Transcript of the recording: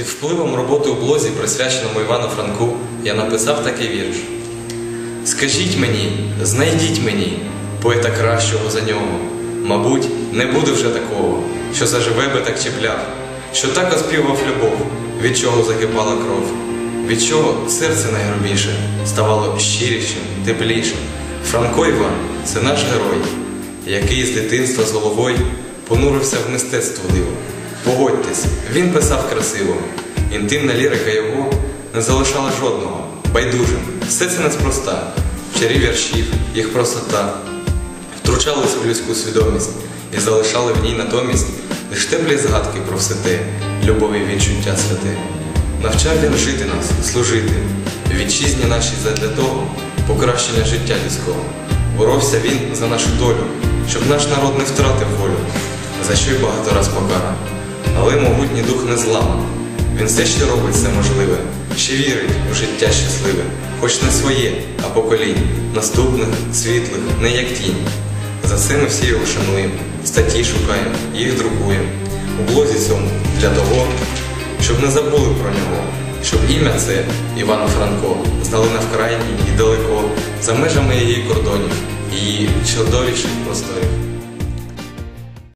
Під впливом роботи у блозі, присвяченому Івану Франку, я написав такий вірш. Скажіть мені, знайдіть мені поета кращого за нього. Мабуть, не буде вже такого, що заживе би так чіпляв, що так оспівав любов, від чого закипала кров, від чого серце найгрубіше ставало щирішим, теплішим. Франко Іван це наш герой, який з дитинства з головою понурився в мистецтво диво. Погодьтесь, він писав красиво, інтимна лірика його не залишала жодного, байдужим. Все це неспроста, чарі віршів, їх простота втручались в людську свідомість і залишали в ній натомість лиш теплі згадки про все те, любові відчуття святе. Навчав він жити нас, служити, вітчизні нашій задля того, покращення життя людського. Боровся він за нашу долю, щоб наш народ не втратив волю, за що й багато раз покарав. Але могутній дух не зламаний. Він все ще робить все можливе, ще вірить у життя щасливе, хоч не своє, а поколінь, наступних, світлих, не як тінь. За це всі його шануємо, статті шукаємо, їх друкуємо. У блозі цьому для того, щоб не забули про нього, щоб ім'я це Іван Франко знали на вкрайній і далеко, за межами її кордонів, її чудовіших просторів.